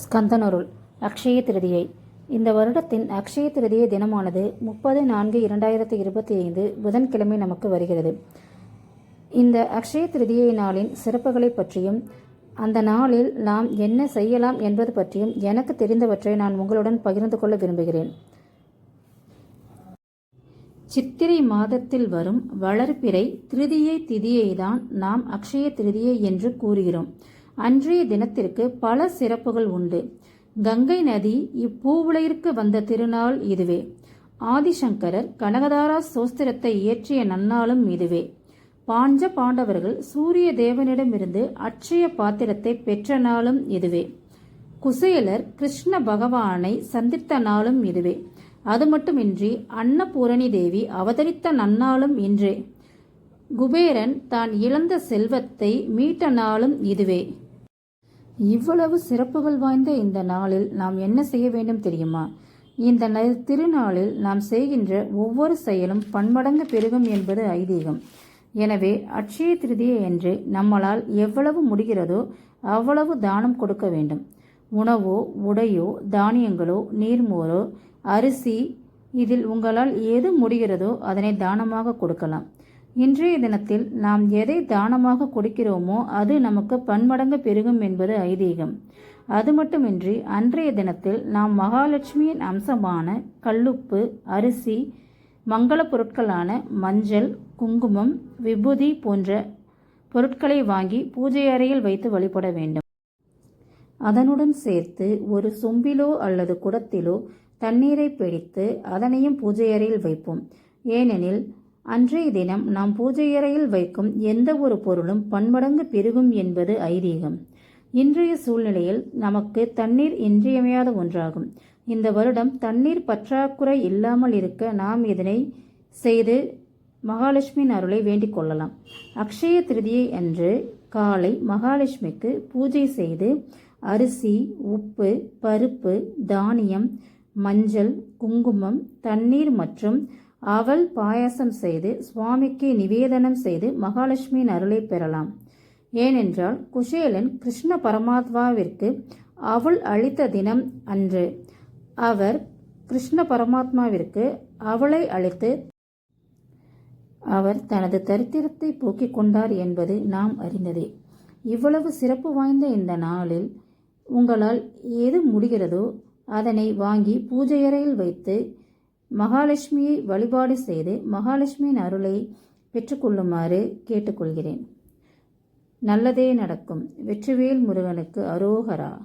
ஸ்கந்தனருள் அக்ஷய திருதியை. இந்த வருடத்தின் அக்ஷய திருதியை தினமானது முப்பது நான்கு இரண்டாயிரத்தி இருபத்தி ஐந்து புதன்கிழமை நமக்கு வருகிறது. இந்த அக்ஷய திருதியை நாளின் சிறப்புகளை பற்றியும் அந்த நாளில் நாம் என்ன செய்யலாம் என்பது பற்றியும் எனக்கு தெரிந்தவற்றை நான் உங்களுடன் பகிர்ந்து கொள்ள விரும்புகிறேன். சித்திரை மாதத்தில் வரும் வளர்ப்பிறை திருதியை திதியை தான் நாம் அக்ஷய திருதியை என்று கூறுகிறோம். அன்றைய தினத்திற்கு பல சிறப்புகள் உண்டு. கங்கை நதி இப்பூவுலகிற்கு வந்த திருநாள் இதுவே. ஆதிசங்கரர் கனகதாரா சோஸ்திரத்தை இயற்றிய நன்னாளும் இதுவே. பாஞ்ச பாண்டவர்கள் சூரிய தேவனிடமிருந்து அட்சய பாத்திரத்தை பெற்ற நாளும் இதுவே. குசேலர் கிருஷ்ண பகவானை சந்தித்த நாளும் இதுவே. அது மட்டுமின்றி அன்னபூரணி தேவி அவதரித்த நன்னாளும் இன்றே. குபேரன் தான் இழந்த செல்வத்தை மீட்ட நாளும் இதுவே. இவ்வளவு சிறப்புகள் வாய்ந்த இந்த நாளில் நாம் என்ன செய்ய வேண்டும் தெரியுமா? இந்த ந- திருநாளில் நாம் செய்கின்ற ஒவ்வொரு செயலும் பன்மடங்கு பெருகும் என்பது ஐதீகம். எனவே அட்சய திருதியை என்று நம்மளால் எவ்வளவு முடிகிறதோ அவ்வளவு தானம் கொடுக்க வேண்டும். உணவோ உடையோ தானியங்களோ நீர்மோரோ அரிசி இதில் உங்களால் எது முடிகிறதோ அதனை தானமாக கொடுக்கலாம். இன்றைய தினத்தில் நாம் எதை தானமாக கொடுக்கிறோமோ அது நமக்கு பன்மடங்கு பெருகும் என்பது ஐதீகம். அது மட்டுமின்றி அன்றைய தினத்தில் நாம் மகாலட்சுமியின் அம்சமான கல்லுப்பு அரிசி மங்கள பொருட்களான மஞ்சள் குங்குமம் விபூதி போன்ற பொருட்களை வாங்கி பூஜை அறையில் வைத்து வழிபட வேண்டும். அதனுடன் சேர்த்து ஒரு சொம்பிலோ அல்லது குடத்திலோ தண்ணீரை பிடித்து அதனையும் பூஜை அறையில் வைப்போம். ஏனெனில் அன்றைய தினம் நாம் பூஜை அறையில் வைக்கும் எந்த ஒரு பொருளும் பன்மடங்கு பெருகும் என்பது ஐதீகம். இன்றைய சூழ்நிலையில் நமக்கு தண்ணீர் இன்றியமையாத ஒன்றாகும். இந்த வருடம் தண்ணீர் பற்றாக்குறை இல்லாமல் இருக்க நாம் இதனை செய்து மகாலட்சுமியின் அருளை வேண்டிக் கொள்ளலாம். அக்ஷய திருதியை அன்று காலை மகாலட்சுமிக்கு பூஜை செய்து அரிசி உப்பு பருப்பு தானியம் மஞ்சள் குங்குமம் தண்ணீர் மற்றும் அவள் பாயாசம் செய்து சுவாமிக்கு நிவேதனம் செய்து மகாலட்சுமியின் அருளை பெறலாம். ஏனென்றால் குஷேலன் கிருஷ்ண பரமாத்மாவிற்கு அவள் அளித்த தினம் அன்று. அவர் கிருஷ்ண பரமாத்மாவிற்கு அவளை அளித்து அவர் தனது தரித்திரத்தை போக்கிக் கொண்டார் என்பது நாம் அறிந்ததே. இவ்வளவு சிறப்பு வாய்ந்த இந்த நாளில் உங்களால் எது முடிகிறதோ அதனை வாங்கி பூஜை அறையில் வைத்து மகாலட்சுமியை வழிபாடு செய்து மகாலட்சுமியின் அருளை பெற்றுக்கொள்ளுமாறு கேட்டுக்கொள்கிறேன். நல்லதே நடக்கும். வெற்றிவேல் முருகனுக்கு அரோகரா.